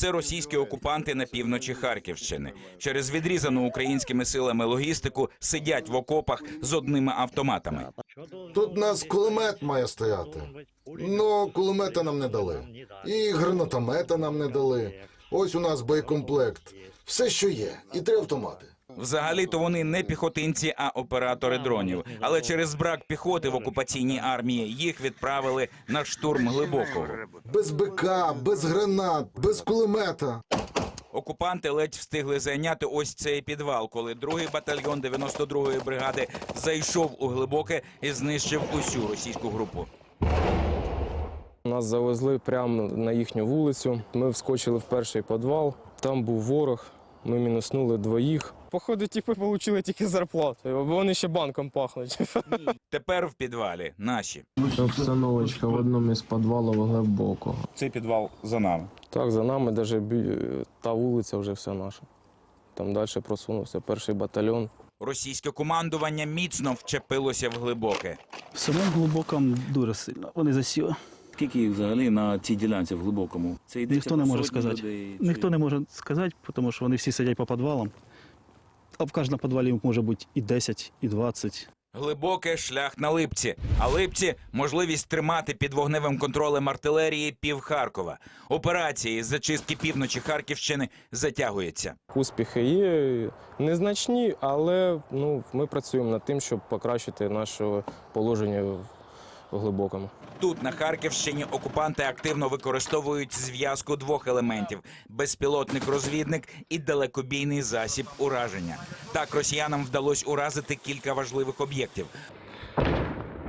Це російські окупанти на півночі Харківщини. Через відрізану українськими силами логістику сидять в окопах з одними автоматами. Тут нас кулемет має стояти. Ну, кулемета нам не дали. І гранатомета нам не дали. Ось у нас боєкомплект. Все, що є, і три автомати. Взагалі-то вони не піхотинці, а оператори дронів. Але через брак піхоти в окупаційній армії їх відправили на штурм глибокого. Без БК, без гранат, без кулемета. Окупанти ледь встигли зайняти ось цей підвал, коли другий батальйон 92-ї бригади зайшов у глибоке і знищив усю російську групу. Нас завезли прямо на їхню вулицю. Ми вскочили в перший підвал. Там був ворог. Ми мінуснули двоїх. Походу, типи отримали тільки зарплату, бо вони ще банком пахнуть. Тепер в підвалі наші. Обстановочка в одному із підвалів глибокого. Цей підвал за нами. Так, за нами навіть та вулиця вже все наша. Там далі просунувся перший батальйон. Російське командування міцно вчепилося в глибоке. В самому глибокому дуже сильно. Вони засіли. Скільки їх взагалі на цій ділянці в глибокому? Це йдеться Ніхто не може сказати. людей чи- Ніхто не може сказати, тому що вони всі сидять по підвалам. А в кожному підвалі їх може бути і 10, і 20. Глибоке шлях на липці. А липці можливість тримати під вогневим контролем артилерії пів Харкова. Операції з зачистки півночі Харківщини затягуються. Успіхи є незначні, але ну, ми працюємо над тим, щоб покращити наше положення в- глибокому. Тут на Харківщині окупанти активно використовують зв'язку двох елементів: безпілотник-розвідник і далекобійний засіб ураження. Так росіянам вдалося уразити кілька важливих об'єктів.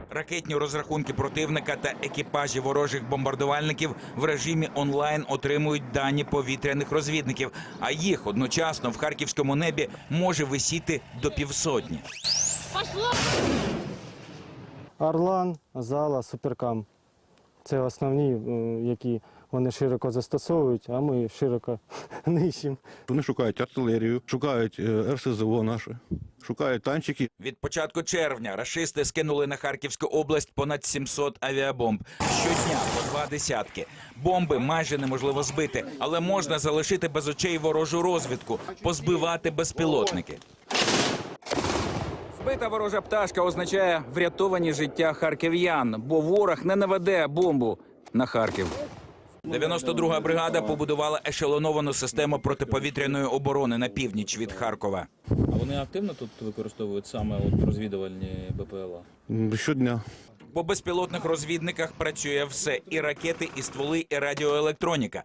Ракетні розрахунки противника та екіпажі ворожих бомбардувальників в режимі онлайн отримують дані повітряних розвідників, а їх одночасно в харківському небі може висіти до півсотні. Орлан, Зала, Суперкам. Це основні, е, які вони широко застосовують, а ми широко нищимо. Вони шукають артилерію, шукають е, РСЗО наше, шукають танчики. Від початку червня рашисти скинули на Харківську область понад 700 авіабомб. Щодня по два десятки. Бомби майже неможливо збити, але можна залишити без очей ворожу розвідку, позбивати безпілотники. Збита ворожа пташка означає врятовані життя харків'ян, бо ворог не наведе бомбу на Харків. 92-га бригада побудувала ешелоновану систему протиповітряної оборони на північ від Харкова. А вони активно тут використовують саме от розвідувальні БПЛА? Щодня По безпілотних розвідниках працює все: і ракети, і стволи, і радіоелектроніка.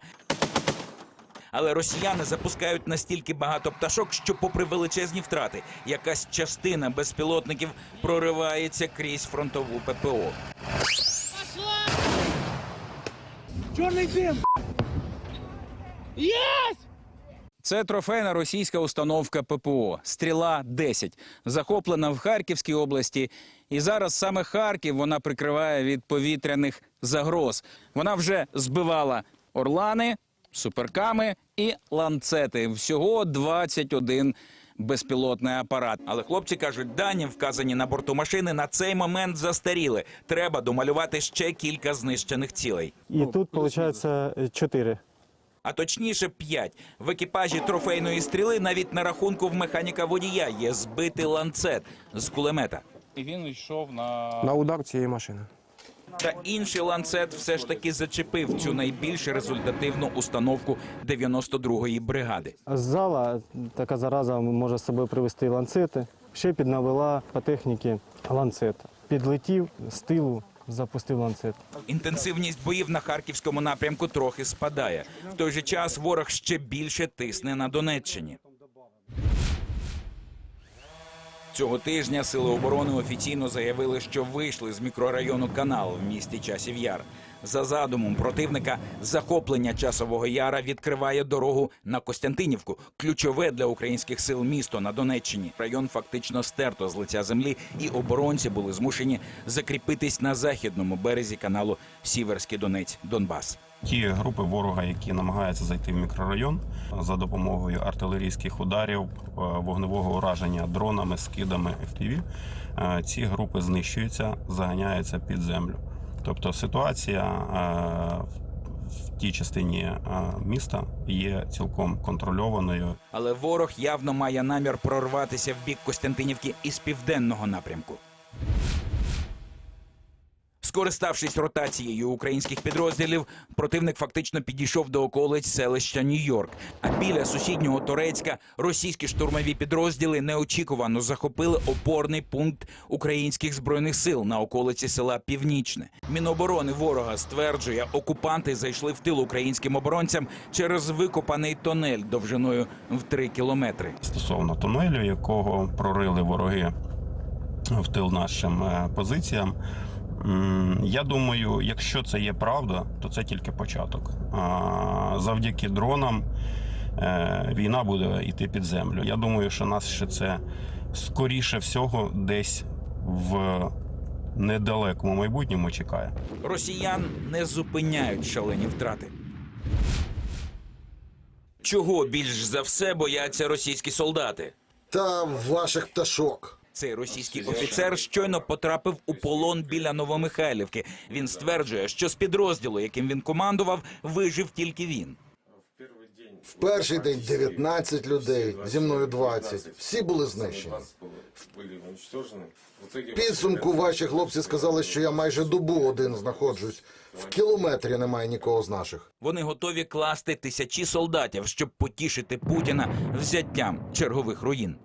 Але росіяни запускають настільки багато пташок, що, попри величезні втрати, якась частина безпілотників проривається крізь фронтову ППО. Чорний. Це трофейна російська установка ППО Стріла 10 захоплена в Харківській області. І зараз саме Харків вона прикриває від повітряних загроз. Вона вже збивала орлани, суперками і ланцети. Всього 21 безпілотний апарат. Але хлопці кажуть, дані вказані на борту машини на цей момент застаріли. Треба домалювати ще кілька знищених цілей. І тут, виходить, чотири. а точніше 5. В екіпажі трофейної стріли навіть на рахунку в механіка водія є збитий ланцет з кулемета. І він йшов на На удар цієї машини. Та інший ланцет все ж таки зачепив цю найбільш результативну установку 92-ї бригади. Зала, така зараза може з собою привезти ланцети. Ще піднавела по техніці ланцет. Підлетів з тилу, запустив ланцет. Інтенсивність боїв на харківському напрямку трохи спадає. В той же час ворог ще більше тисне на Донеччині. Цього тижня сили оборони офіційно заявили, що вийшли з мікрорайону Канал в місті Часів Яр. За задумом противника, захоплення часового яра відкриває дорогу на Костянтинівку, ключове для українських сил місто на Донеччині. Район фактично стерто з лиця землі, і оборонці були змушені закріпитись на західному березі каналу Сіверський Донець Донбас. Ті групи ворога, які намагаються зайти в мікрорайон за допомогою артилерійських ударів, е, вогневого ураження дронами, скидами FPV, е, ці групи знищуються, заганяються під землю. Тобто ситуація е, в тій частині міста є цілком контрольованою. Але ворог явно має намір прорватися в бік Костянтинівки із південного напрямку. Скориставшись ротацією українських підрозділів, противник фактично підійшов до околиць селища Нью-Йорк. А біля сусіднього Торецька російські штурмові підрозділи неочікувано захопили опорний пункт українських збройних сил на околиці села Північне. Міноборони ворога стверджує, окупанти зайшли в тил українським оборонцям через викопаний тонель довжиною в 3 кілометри. стосовно тунелю, якого прорили вороги в тил нашим е, позиціям. Я думаю, якщо це є правда, то це тільки початок. Завдяки дронам е, війна буде йти під землю. Я думаю, що нас ще це скоріше всього десь в недалекому майбутньому чекає. Росіян не зупиняють шалені втрати. Чого більш за все бояться російські солдати? Та ваших пташок. Цей російський офіцер щойно потрапив у полон біля Новомихайлівки. Він стверджує, що з підрозділу, яким він командував, вижив тільки він. В перший день 19 людей, зі мною 20. Всі були знищені. Підсумку ваші хлопці сказали, що я майже добу один знаходжусь. В кілометрі немає нікого з наших. Вони готові класти тисячі солдатів, щоб потішити Путіна взяттям чергових руїн.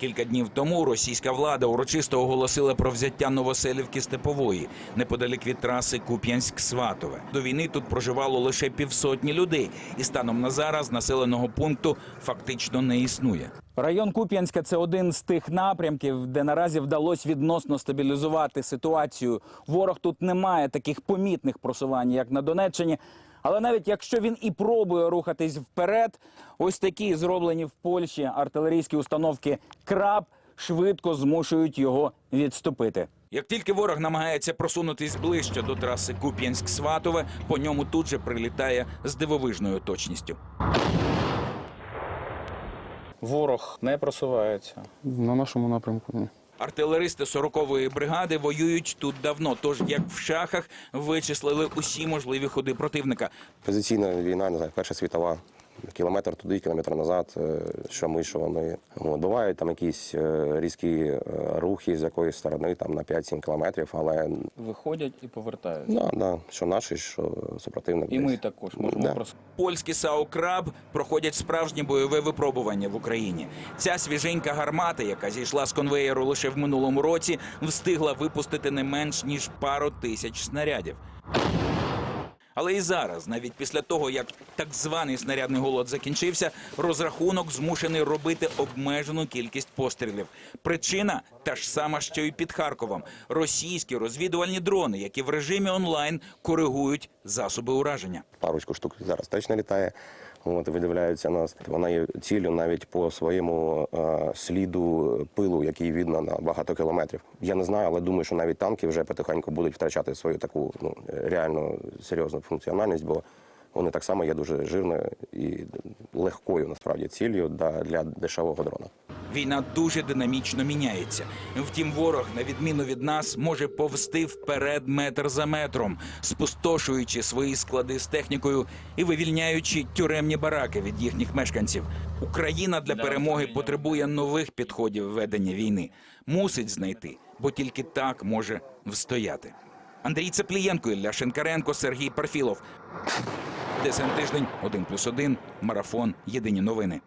Кілька днів тому російська влада урочисто оголосила про взяття Новоселівки Степової неподалік від траси Куп'янськ-Сватове. До війни тут проживало лише півсотні людей, і станом на зараз населеного пункту фактично не існує. Район Куп'янська це один з тих напрямків, де наразі вдалося відносно стабілізувати ситуацію. Ворог тут не має таких помітних просувань, як на Донеччині. Але навіть якщо він і пробує рухатись вперед, ось такі зроблені в Польщі артилерійські установки краб швидко змушують його відступити. Як тільки ворог намагається просунутись ближче до траси Куп'янськ-Сватове, по ньому тут же прилітає з дивовижною точністю. Ворог не просувається. На нашому напрямку ні. Артилеристи 40-ї бригади воюють тут давно. Тож, як в шахах, вичислили усі можливі ходи противника. Позиційна війна, не знаю, Перша світова. Кілометр туди, кілометр назад, е, що ми, що вони. Бувають там якісь е, різкі е, рухи з якоїсь сторони, там на 5-7 кілометрів, але Виходять і повертаються. да, да, що наші, що супротивник. І десь. ми також можемо Да. просто. Польські САУ «Краб» проходять справжнє бойове випробування в Україні. Ця свіженька гармата, яка зійшла з конвеєру лише в минулому році, встигла випустити не менш ніж пару тисяч снарядів. Але і зараз, навіть після того, як так званий снарядний голод закінчився, розрахунок змушений робити обмежену кількість пострілів. Причина та ж сама, що і під Харковом: російські розвідувальні дрони, які в режимі онлайн коригують засоби ураження. Парочку штук зараз точно літає. От, видивляються нас. Вона є ціллю навіть по своєму е, сліду пилу, який видно на багато кілометрів. Я не знаю, але думаю, що навіть танки вже потихеньку будуть втрачати свою таку ну, реально серйозну функціональність, бо вони так само є дуже жирною і легкою насправді ціллю для, для дешевого дрона. Війна дуже динамічно міняється. Втім, ворог, на відміну від нас, може повсти вперед метр за метром, спустошуючи свої склади з технікою і вивільняючи тюремні бараки від їхніх мешканців. Україна для перемоги потребує нових підходів ведення війни. Мусить знайти, бо тільки так може встояти. Андрій Цеплієнко, Ілля Шинкаренко, Сергій Парфілов. ДСН тиждень 1+,1, марафон. Єдині новини.